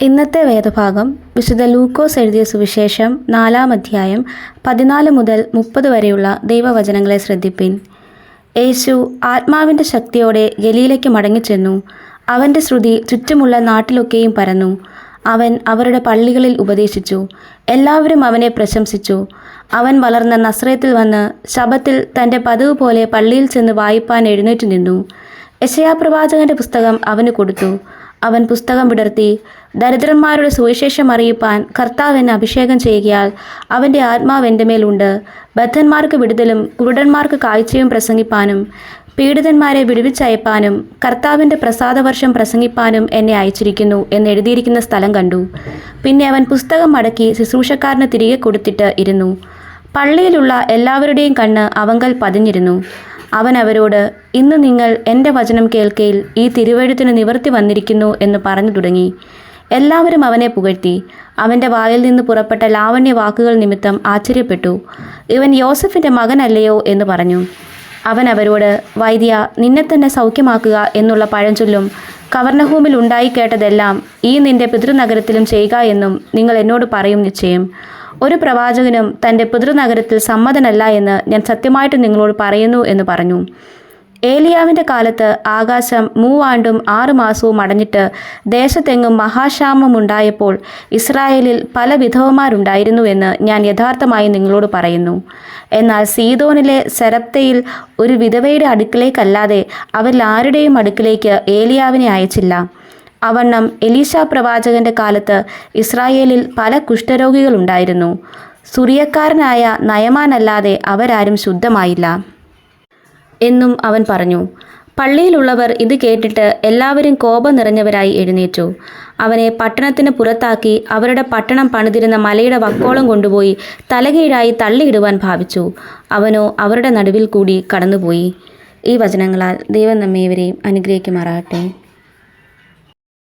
ഇന്നത്തെ വേദഭാഗം വിശുദ്ധ ലൂക്കോസ് എഴുതിയ സുവിശേഷം നാലാം അധ്യായം പതിനാല് മുതൽ മുപ്പത് വരെയുള്ള ദൈവവചനങ്ങളെ ശ്രദ്ധിപ്പിൻ. യേശു ആത്മാവിന്റെ ശക്തിയോടെ ഗലീലയ്ക്ക് മടങ്ങിച്ചെന്നു. അവന്റെ ശ്രുതി ചുറ്റുമുള്ള നാട്ടിലൊക്കെയും പരന്നു. അവൻ അവരുടെ പള്ളികളിൽ ഉപദേശിച്ചു. എല്ലാവരും അവനെ പ്രശംസിച്ചു. അവൻ വളർന്ന നസ്രയത്തിൽ വന്ന് ശബത്തിൽ തന്റെ പതിവ് പോലെ പള്ളിയിൽ ചെന്ന് വായിപ്പാൻ എഴുന്നേറ്റ് നിന്നു. യശയാപ്രവാചകന്റെ പുസ്തകം അവന് കൊടുത്തു. അവൻ പുസ്തകം വിടർത്തി ദരിദ്രന്മാരുടെ സുവിശേഷം അറിയിപ്പാൻ കർത്താവിന് അഭിഷേകം ചെയ്യുകയാൽ അവന്റെ ആത്മാവ് എന്റെ മേലുണ്ട്. ബദ്ധന്മാർക്ക് വിടുതലും കുരുടന്മാർക്ക് കാഴ്ചയും പ്രസംഗിപ്പാനും പീഡിതന്മാരെ വിടുവിച്ചയപ്പാനും കർത്താവിന്റെ പ്രസാദവർഷം പ്രസംഗിപ്പാനും എന്നെ അയച്ചിരിക്കുന്നു എന്ന് എഴുതിയിരിക്കുന്ന സ്ഥലം കണ്ടു. പിന്നെ അവൻ പുസ്തകം മടക്കി ശുശ്രൂഷക്കാരന് തിരികെ കൊടുത്തിട്ട് ഇരുന്നു. പള്ളിയിലുള്ള എല്ലാവരുടെയും കണ്ണ് അവങ്കൽ പതിഞ്ഞിരുന്നു. അവൻ അവരോട് ഇന്ന് നിങ്ങൾ എന്റെ വചനം കേൾക്കയിൽ ഈ തിരുവഴുത്തിന് നിവർത്തി വന്നിരിക്കുന്നു എന്ന് പറഞ്ഞു തുടങ്ങി. എല്ലാവരും അവനെ പുകഴ്ത്തി. അവന്റെ വായിൽ നിന്ന് പുറപ്പെട്ട ലാവണ്യ വാക്കുകൾ നിമിത്തം ആശ്ചര്യപ്പെട്ടു. ഇവൻ യോസഫിന്റെ മകനല്ലയോ? എന്ന് പറഞ്ഞു. അവൻ അവരോട് വൈദ്യ നിന്നെ തന്നെ സൗഖ്യമാക്കുക എന്നുള്ള പഴഞ്ചൊല്ലും കവർണഹൂമിൽ ഉണ്ടായി കേട്ടതെല്ലാം ഈ നിന്റെ പിതൃനഗരത്തിലും ചെയ്യുക എന്നും നിങ്ങൾ എന്നോട് പറയും നിശ്ചയം. ഒരു പ്രവാചകനും തന്റെ പിതൃനഗരത്തിൽ സമ്മതനല്ല എന്ന് ഞാൻ സത്യമായിട്ട് നിങ്ങളോട് പറയുന്നു എന്ന് പറഞ്ഞു. ഏലിയാവിന്റെ കാലത്ത് ആകാശം മൂവാണ്ടും ആറു മാസവും അടഞ്ഞിട്ട് ദേശത്തെങ്ങും മഹാക്ഷാമം ഉണ്ടായപ്പോൾ ഇസ്രായേലിൽ പല വിധവമാരുണ്ടായിരുന്നു എന്ന് ഞാൻ യഥാർത്ഥമായി നിങ്ങളോട് പറയുന്നു. എന്നാൽ സീതോനിലെ സെരപ്തയിൽ ഒരു വിധവയുടെ അടുക്കിലേക്കല്ലാതെ അവരിൽ ആരുടെയും അടുക്കിലേക്ക് ഏലിയാവിനെ അയച്ചില്ല. അവണ്ണം എലീശ പ്രവാചകന്റെ കാലത്ത് ഇസ്രായേലിൽ പല കുഷ്ഠരോഗികളുണ്ടായിരുന്നു. സുറിയക്കാരനായ നയമാനല്ലാതെ അവരാരും ശുദ്ധമായില്ല. എന്നും അവൻ പറഞ്ഞു പള്ളിയിലുള്ളവർ ഇത് കേട്ടിട്ട് എല്ലാവരും കോപം നിറഞ്ഞവരായി എഴുന്നേറ്റു. അവനെ പട്ടണത്തിന് പുറത്താക്കി അവരുടെ പട്ടണം പണിതിരുന്ന മലയുടെ വക്കോളം കൊണ്ടുപോയി തലകീഴായി തള്ളിയിടുവാൻ ഭാവിച്ചു. അവനോ അവരുടെ നടുവിൽ കൂടി കടന്നുപോയി. ഈ വചനങ്ങളാൽ ദൈവം നമ്മേവരെയും അനുഗ്രഹിക്കുമാറാകട്ടെ.